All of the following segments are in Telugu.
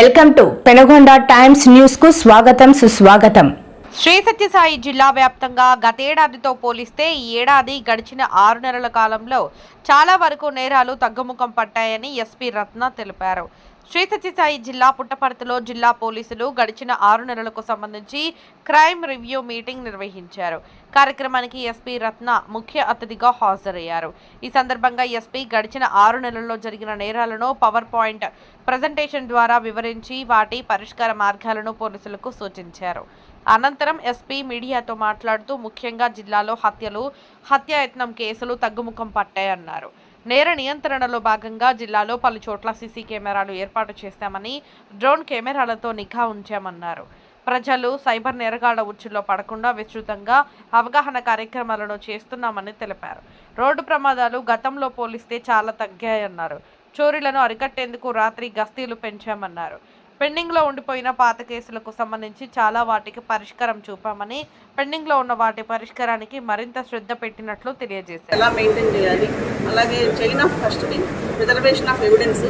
వెల్కమ్ టు పెనగొండ టైమ్స్ న్యూస్కు స్వాగతం సుస్వాగతం. శ్రీ సత్యసాయి జిల్లా వ్యాప్తంగా గతేడాదితో పోలిస్తే ఈ ఏడాది గడిచిన ఆరు నెలల కాలంలో చాలా వరకు నేరాలు తగ్గుముఖం పట్టాయని ఎస్పీ రత్న తెలిపారు. శ్రీసత్యసాయి జిల్లా పుట్టపర్తిలో జిల్లా పోలీసులు గడిచిన ఆరు నెలలకు సంబంధించి క్రైమ్ రివ్యూ మీటింగ్ నిర్వహించారు. కార్యక్రమానికి ఎస్పీ రత్న ముఖ్య అతిథిగా హాజరయ్యారు. ఈ సందర్భంగా ఎస్పీ గడిచిన ఆరు నెలల్లో జరిగిన నేరాలను పవర్ పాయింట్ ప్రజెంటేషన్ ద్వారా వివరించి వాటి పరిష్కార మార్గాలను పోలీసులకు సూచించారు. అనంతరం ఎస్పీ మీడియాతో మాట్లాడుతూ ముఖ్యంగా జిల్లాలో హత్యలు హత్యాయత్నం కేసులు తగ్గుముఖం పట్టాయన్నారు. నేర నియంత్రణలో భాగంగా జిల్లాలో పలు చోట్ల సీసీ కెమెరాలు ఏర్పాటు చేశామని డ్రోన్ కెమెరాలతో నిఘా ఉంచామన్నారు. ప్రజలు సైబర్ నేరగాళ్ళ ఉచ్చులో పడకుండా విస్తృతంగా అవగాహన కార్యక్రమాలను చేస్తున్నామని తెలిపారు. రోడ్డు ప్రమాదాలు గతంలో పోలిస్తే చాలా తగ్గాయన్నారు. చోరీలను అరికట్టేందుకు రాత్రి గస్తీలు పెంచామన్నారు. పెండింగ్లో ఉండిపోయిన పాత కేసులకు సంబంధించి చాలా వాటికి పరిష్కారం చూపామని పెండింగ్లో ఉన్న వాటి పరిష్కారానికి మరింత శ్రద్ధ పెట్టినట్లు తెలియజేశారు. ఎలా మెయింటైన్ చేయాలి? అలాగే chain of custody preservation of evidence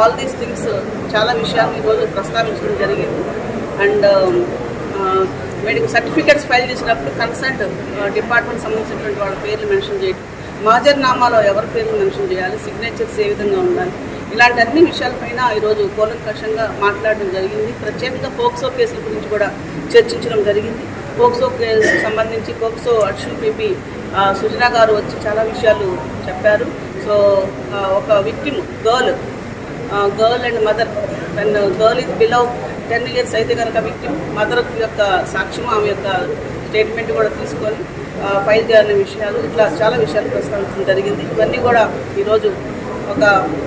all these things చాలా విషయాలు ఈరోజు ప్రస్తావించడం జరిగింది. అండ్ మెడికల్ సర్టిఫికేట్స్ ఫైల్ చేసినప్పుడు కన్సల్ట్ డిపార్ట్మెంట్ సంబంధించినటువంటి వాళ్ళ పేర్లు మెన్షన్ చేయడం మాజర్నామాలో ఎవరి పేర్లు మెన్షన్ చేయాలి? సిగ్నేచర్స్ ఏ విధంగా ఉండాలి? ఇలాంటి అన్ని విషయాలపైన ఈరోజు కూలంకషంగా మాట్లాడడం జరిగింది. ప్రత్యేకంగా పోక్సో కేసుల గురించి కూడా చర్చించడం జరిగింది. పోక్సో కేసు సంబంధించి POCSO additional PP Sujana garu వచ్చి చాలా విషయాలు చెప్పారు. సో ఒక victim girl girl and mother and girl is below ten years అయితే కనుక విక్టిమ్. మదర్ యొక్క సాక్ష్యం ఆమె యొక్క స్టేట్మెంట్ కూడా తీసుకొని ఫైల్ చేయాలనే విషయాలు ఇట్లా చాలా విషయాలు ప్రస్తావించడం జరిగింది. ఇవన్నీ కూడా ఈరోజు ఒక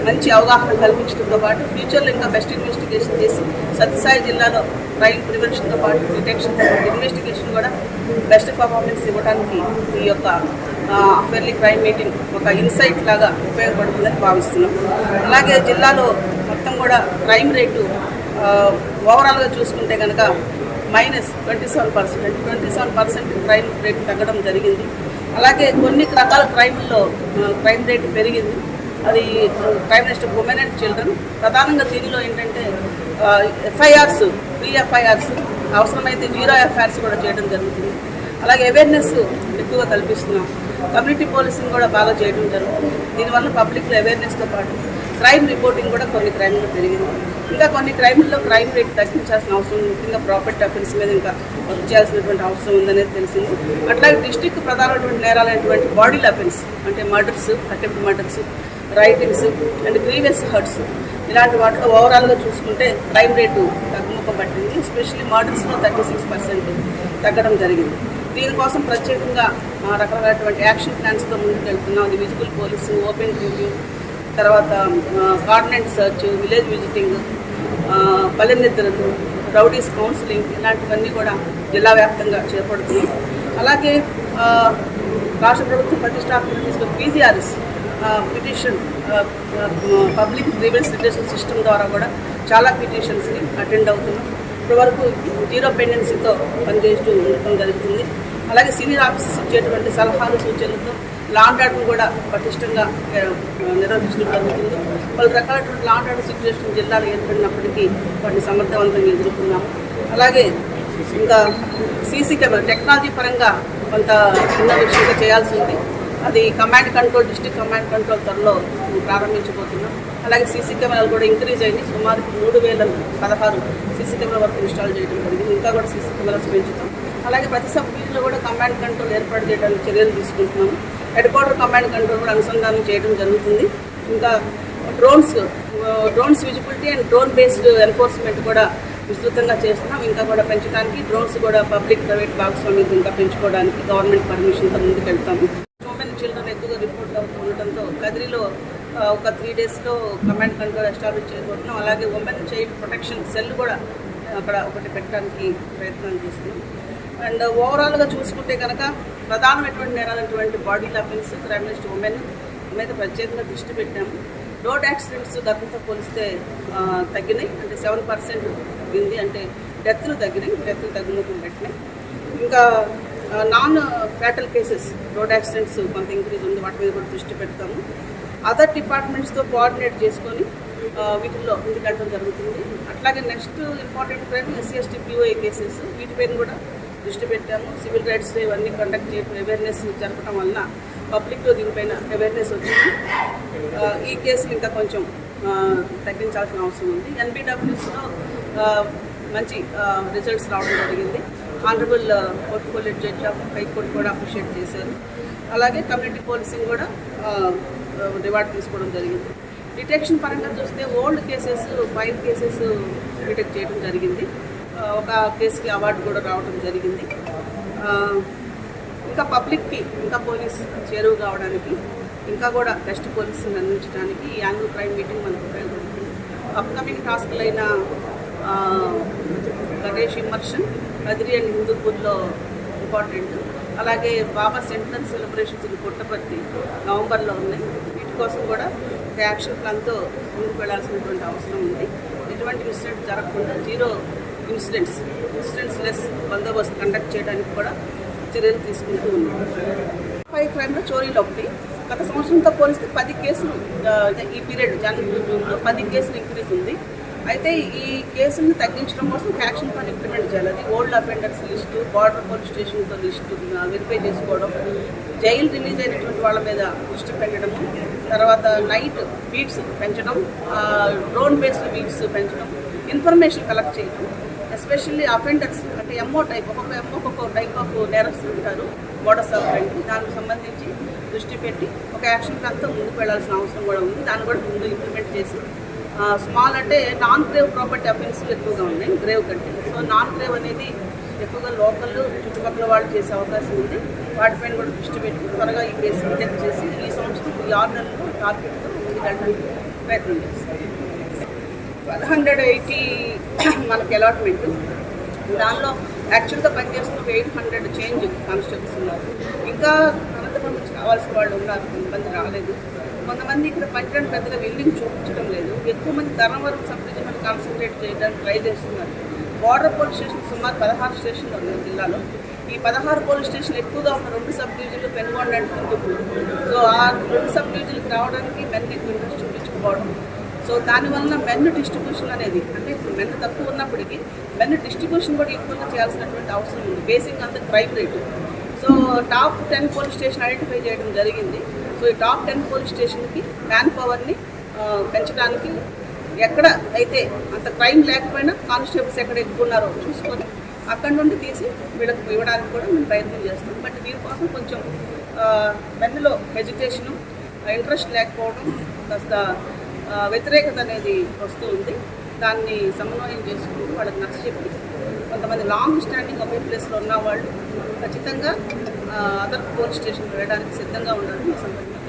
మంచి అవగాహన కల్పించడంతో పాటు ఫ్యూచర్లో ఇంకా బెస్ట్ ఇన్వెస్టిగేషన్ చేసి సత్యసాయి జిల్లాలో క్రైమ్ ప్రివెన్షన్తో పాటు డిటెక్షన్ ఇన్వెస్టిగేషన్ కూడా బెస్ట్ పర్ఫార్మెన్స్ ఇవ్వడానికి ఈ యొక్క ఫెర్లీ క్రైమ్ మీటింగ్ ఒక ఇన్సైట్ లాగా ఉపయోగపడుతుందని భావిస్తున్నాం. అలాగే జిల్లాలో మొత్తం కూడా క్రైమ్ రేటు ఓవరాల్గా చూసుకుంటే కనుక minus twenty seven percent twenty seven percent crime rate తగ్గడం జరిగింది. అలాగే కొన్ని రకాల క్రైమ్లో క్రైమ్ రేటు పెరిగింది. అది crime next women and children ప్రధానంగా దీనిలో ఏంటంటే ఎఫ్ఐఆర్స్ ఫ్రీ ఎఫ్ఐఆర్స్ అవసరమైతే జీరో ఎఫ్ఐఆర్స్ కూడా చేయడం జరుగుతుంది. అలాగే అవేర్నెస్ ఎక్కువగా కల్పిస్తున్నాం. కమ్యూనిటీ పోలీసింగ్ కూడా బాగా చేయడం జరుగుతుంది. దీనివల్ల పబ్లిక్లో అవేర్నెస్తో పాటు క్రైమ్ రిపోర్టింగ్ కూడా కొన్ని క్రైమ్లు పెరిగింది. ఇంకా కొన్ని క్రైమ్లో క్రైమ్ రేట్ తగ్గించాల్సిన అవసరం ఉంది. ముఖ్యంగా ప్రాపర్టీ అఫెన్స్ మీద ఇంకా వర్క్ చేయాల్సినటువంటి అవసరం ఉందనేది తెలిసింది. అట్లాగే డిస్టిక్ ప్రధానమైనటువంటి నేరాలైనటువంటి బాడీ అఫెన్స్ అంటే murders attempt murders riotings and grievous hurts ఇలాంటి వాటిలో ఓవరాల్గా చూసుకుంటే క్రైమ్ రేటు తగ్గుముఖం పట్టింది. ఎస్పెషల్లీ మర్డర్స్లో థర్టీ సిక్స్ పర్సెంట్ తగ్గడం జరిగింది. దీనికోసం ప్రత్యేకంగా ఆ, రకరకాలైనటువంటి యాక్షన్ ప్లాన్స్తో ముందుకు వెళ్తున్నాం. అది విజిబుల్ పోలీసు ఓపెన్ రివ్యూ తర్వాత గార్డెంట్ సర్చ్ విలేజ్ విజిటింగ్ పల్లె నిద్రలు రౌడీస్ కౌన్సిలింగ్ ఇలాంటివన్నీ కూడా జిల్లా వ్యాప్తంగా చేపడుతున్నాం. అలాగే రాష్ట్ర ప్రభుత్వం ప్రతిష్టాత్మక తీసుకున్న PGRS petition public grievance redressal system ద్వారా కూడా చాలా పిటిషన్స్ని అటెండ్ అవుతున్నాం. ఇప్పటివరకు జీరో పెండెన్సీతో పనిచేస్తూ ఉండటం జరుగుతుంది. అలాగే సీనియర్ ఆఫీసర్స్ ఇచ్చేటువంటి సలహాలు సూచనలతో లాండ్ ఆర్డర్ కూడా పటిష్టంగా నిర్వహించడం జరుగుతుంది. పలు రకాలైనటువంటి లాండ్ ఆర్డర్ సిచ్యువేషన్ జిల్లాలో ఏర్పడినప్పటికీ వాటిని సమర్థవంతంగా ఎదుర్కొన్నాము. అలాగే ఇంకా సీసీ కెమెరా టెక్నాలజీ పరంగా కొంత ఇన్నోవేషన్గా చేయాల్సి ఉంది. అది command control district command control త్వరలో ప్రారంభించబోతున్నాం. అలాగే సీసీ కెమెరాలు కూడా ఇంక్రీజ్ అయింది సుమారు మూడు వేల పదహారు సీసీ కెమెరా వరకు ఇన్స్టాల్ చేయడం జరిగింది. ఇంకా కూడా సీసీ కెమెరాస్ పెంచుతాం. అలాగే ప్రతి సబ్ కూడా కమాండ్ కంట్రోల్ ఏర్పాటు చేయడానికి చర్యలు తీసుకుంటున్నాము. హెడ్ క్వార్టర్ కమాండ్ కంట్రోల్ కూడా అనుసంధానం చేయడం జరుగుతుంది. ఇంకా drones drones visibility and drone based enforcement కూడా విస్తృతంగా చేస్తున్నాం. ఇంకా కూడా పెంచడానికి డ్రోన్స్ కూడా పబ్లిక్ ప్రైవేట్ భాగస్వామ్యం ఇంకా పెంచుకోవడానికి గవర్నమెంట్ పర్మిషన్తో ముందుకు వెళ్తాము ఉమెన్ చిల్డ్రన్ ఎక్కువగా రిపోర్ట్ అవుతూ ఉండటంతో కదిరిలో ఆ, ఒక త్రీ డేస్లో కమాండ్ కంట్రోల్ ఎస్టాబ్లిష్ చేయబోతున్నాం. అలాగే ఉమెన్ చైల్డ్ ప్రొటెక్షన్ సెల్ కూడా అక్కడ ఒకటి పెట్టడానికి ప్రయత్నం చేస్తున్నాం. అండ్ ఓవరాల్గా చూసుకుంటే కనుక ప్రధానమైనటువంటి నేరాలైనటువంటి బాడీ అఫెన్స్ క్రైమిస్ట్ ఉమెన్ మీద ప్రత్యేకంగా దృష్టి పెట్టాము రోడ్ యాక్సిడెంట్స్ గతంతో పోలిస్తే తగ్గినాయి. అంటే సెవెన్ పర్సెంట్ తగ్గింది అంటే డెత్లు తగ్గినాయి. డెత్లు తగ్గినప్పుడు పెట్టినాయి ఇంకా non fatal cases road accidents కొంత ఇంక్రీజ్ ఉంది. వాటి మీద కూడా దృష్టి పెడతాము. అదర్ డిపార్ట్మెంట్స్తో కోఆర్డినేట్ చేసుకొని వీటిల్లో ముందుకెళ్ళడం జరుగుతుంది. అట్లాగే next important crime SC ST POA cases వీటిపైన కూడా దృష్టి పెట్టాము. సివిల్ రైట్స్ డే ఇవన్నీ కండక్ట్ చేయడం అవేర్నెస్ జరపడం వలన పబ్లిక్లో దీనిపైన అవేర్నెస్ వచ్చింది. ఈ కేసులు ఇంకా కొంచెం తగ్గించాల్సిన అవసరం ఉంది. ఎన్బిడబ్ల్యూస్లో మంచి రిజల్ట్స్ రావడం జరిగింది. Honourable portfolio judge of high court కూడా అప్రిషియేట్ చేశారు. అలాగే కమ్యూనిటీ పోలీసింగ్ కూడా రివార్డ్ తీసుకోవడం జరిగింది. డిటెక్షన్ పరంగా చూస్తే old cases five cases detect చేయడం జరిగింది. ఒక కేసుకి అవార్డు కూడా రావడం జరిగింది. ఇంకా పబ్లిక్కి ఇంకా పోలీస్ చేరువు కావడానికి ఇంకా కూడా బెస్ట్ పోలీసులను అందించడానికి ఈ యాన్యువల్ క్రైమ్ మీటింగ్ మనకు ఉపయోగపడుతుంది. అప్కమింగ్ టాస్క్లైన గణేష్ ఇమర్షన్ కదిరి అండ్ హిందూపూర్లో ఇంపార్టెంట్. అలాగే బాబా సెంటనల్ సెలబ్రేషన్స్ ఇవి పుట్టపర్తి నవంబర్లో ఉన్నాయి. వీటి కోసం కూడా ఒక యాక్షన్ ప్లాన్తో ముందుకు వెళ్ళాల్సినటువంటి అవసరం ఉంది. ఎటువంటి ఇన్సిడెంట్ జరగకుండా జీరో ఇన్సిడెంట్స్ ఇన్సిడెంట్స్ లెస్ బందోబస్తు కండక్ట్ చేయడానికి కూడా చర్యలు తీసుకుంటూ ఉన్నాం. ఫైవ్ క్రైమ్లో చోరీలు ఒకటి. గత సంవత్సరంతో పోలిస్తే పది కేసులు ఈ పీరియడ్ జనవరి జూన్లో పది కేసులు ఇంక్రీజ్ ఉంది. అయితే ఈ కేసులను తగ్గించడం కోసం యాక్షన్ ప్లాన్ ఇంప్లిమెంట్ చేయాలి. అది old offenders list border police స్టేషన్తో list verify చేసుకోవడం జైలు రిలీజ్ అయినటువంటి వాళ్ళ మీద దృష్టి పెట్టడము తర్వాత నైట్ బీట్స్ పెంచడం డ్రోన్ బేస్డ్ బీట్స్ పెంచడం ఇన్ఫర్మేషన్ కలెక్ట్ చేయడం ఎస్పెషల్లీ అఫెండర్స్ అంటే ఎంఓ టైప్ ఒక్కొక్క ఎంఓ ఒక్కొక్క టైప్ ఆఫ్ నేరస్తులు ఉంటారు మోడస్ అఫెండ్ దానికి సంబంధించి దృష్టి పెట్టి ఒక యాక్షన్ ప్లాన్తో ముందుకు వెళ్ళాల్సిన అవసరం కూడా ఉంది. దాన్ని కూడా ముందు ఇంప్లిమెంట్ చేసి స్మాల్ అంటే నాన్ గ్రేవ్ ప్రాపర్టీ అఫెన్స్లు ఎక్కువగా ఉన్నాయి గ్రేవ్ కంటే. సో నాన్ గ్రేవ్ అనేది ఎక్కువగా లోకల్ చుట్టుపక్కల వాళ్ళు చేసే అవకాశం ఉంది. వాటిపైన కూడా దృష్టి పెట్టి త్వరగా ఈ కేసు డిటెక్ట్ చేసి ఈ సంవత్సరం ఈ ఆరు టార్గెట్తో ముందుకెళ్ళడానికి ప్రయత్నం చేస్తాం. హండ్రెడ్ ఎయిటీ మనకి అలాట్మెంట్. దానిలో యాక్చువల్గా పనిచేస్తున్న ఎయిట్ హండ్రెడ్ చేంజ్ కానిస్టేబుల్స్ ఉన్నారు. ఇంకా అనంతపురం నుంచి కావాల్సిన వాళ్ళు ఉన్నారు కొంతమంది రాలేదు. కొంతమంది ఇక్కడ పనిచేయడం పెద్దగా విల్లింగ్ చూపించడం లేదు. ఎక్కువ మంది ధర్మవరం సబ్ డివిజన్ కాన్సన్ట్రేట్ చేయడానికి ట్రై చేస్తున్నారు. బార్డర్ పోలీస్ స్టేషన్ సుమారు పదహారు స్టేషన్లు ఉన్నాయి జిల్లాలో. ఈ పదహారు పోలీస్ స్టేషన్ ఎక్కువగా ఉన్న రెండు సబ్ డివిజన్లు పెనుగొండ అండ్ సో ఆ రెండు సబ్ డివిజన్కి రావడానికి మెన్ ఎక్కువ ఇంట్రెస్ట్ చూపించుకోవడం. సో దానివల్ల మెన్ డిస్ట్రిబ్యూషన్ అనేది అంటే ఇప్పుడు మెన్ తక్కువ ఉన్నప్పటికీ మెన్ డిస్ట్రిబ్యూషన్ కూడా ఈక్వల్గా చేయాల్సినటువంటి అవసరం ఉంది. బేసిక్ అంత crime rate so top ten police station identify చేయడం జరిగింది. సో ఈ టాప్ టెన్ పోలీస్ స్టేషన్కి మ్యాన్ పవర్ని పెంచడానికి ఎక్కడ అయితే అంత క్రైమ్ లేకపోయినా కానిస్టేబుల్స్ ఎక్కడ ఎక్కువ ఉన్నారో చూసుకొని అక్కడి నుండి తీసి వీళ్ళకి ఇవ్వడానికి కూడా మేము ప్రయత్నం చేస్తాం. బట్ దీనికోసం కొంచెం మెన్నులో హెజిటేషను ఇంట్రెస్ట్ లేకపోవడం కాస్త వ్యతిరేకత అనేది వస్తూ ఉంది దాన్ని సమన్వయం చేసుకుంటూ వాళ్ళకి నచ్చ చెప్పి కొంతమంది లాంగ్ స్టాండింగ్ ఒకే ప్లేస్లో ఉన్న వాళ్ళు ఖచ్చితంగా అదర్ పోలీస్ స్టేషన్కి వెళ్ళడానికి సిద్ధంగా ఉండాలని సందర్భంగా